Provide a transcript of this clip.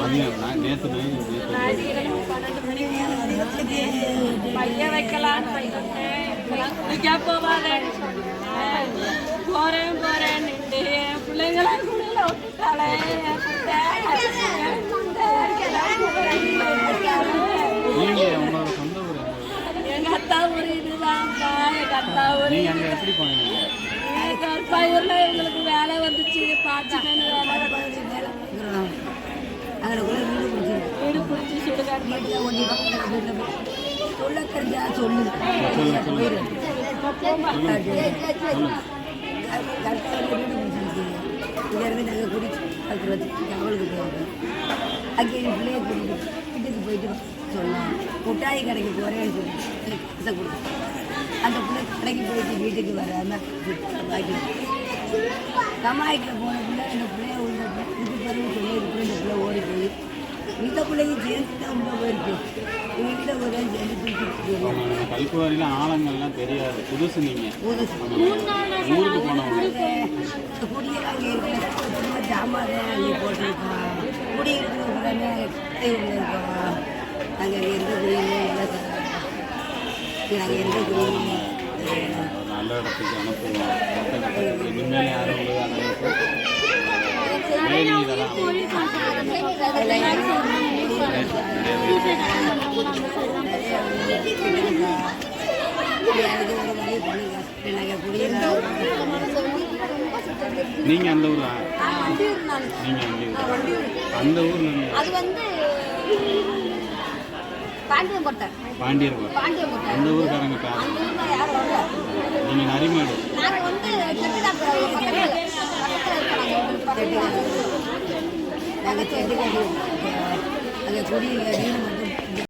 மதியம் நேற்று பையன் வைக்கலான்னு குளிக்க சொன்னேன் போறேன் போறேன் நின்று என் பிள்ளைங்கள குளிர விட்டுட்டாளே எங்க? எங்க அத்தா ஊர் இதுதான்ப்பா எங்க அத்தா ஊர் நீங்க அங்கே எப்படி போனீங்க கருப்பாயூர்ல எங்களுக்கு வேலை வந்துச்சு. பாச்சுமேனு வேலை வந்துச்சு. வீடு பிடிச்சி சுடுகாடு வீட்டில் ஒன்றி பக்கத்தில் வீட்டில் போய் சொல்ல. தெரிஞ்சா சொல்லு. இங்கேருந்து நாங்கள் குடிச்சு பத்து அவளுக்கு போகிறோம் அங்கே என் பிள்ளைய கூட்டிட்டு வீட்டுக்கு போயிட்டு சொன்னோம் முட்டாய் கடைக்கு போகிறேன்னு சொல்லி. கொடுத்தோம் அந்த பிள்ளை கடைக்கு போயிட்டு வீட்டுக்கு வராமல் கமாய்க்கு போன பிள்ளை இந்த பிள்ளைய உள்ள இது பிறகு சொல்லி இருக்கு இந்த பிள்ளை ஓடி போய். இந்த பிள்ளையும் சேர்ந்து தான் உள்ள போயிருக்கு வீட்டில் ஒரு சேர்ந்து ஆழங்கள்லாம் தெரியாது. புதுசு நீங்கள் புதுசு. ஊருக்கு போனவங்க. குடியெல்லாம் அங்கே இருக்கிற சும்மா ஜாமான் அங்கே போட்டிருக்கோம் குடி இருக்கிற உடனே உள்ள இருக்கோம் நாங்கள் எந்த குடியுமே இல்லை சார். நாங்கள் எந்த குடியுமே ஒரு நல்ல இடத்துக்கு அனுப்புவோம் இனிமேல் யாரும் உங்களுக்கு அந்த ஊரா நீங்கள் அந்த ஊர். அது வந்து பாண்டியர்கள் பாண்டியங்கோட்டை அந்த ஊருக்காரங்க அந்த ஊர்ல யாரும் வரல நீங்கள் நரிமேடு நாங்கள் வந்து கெட்டிடாப்புற பக்கத்தில் பக்கத்தில் நாங்கள் செட்டு கட்டி நாங்கள் குடியில் வீடு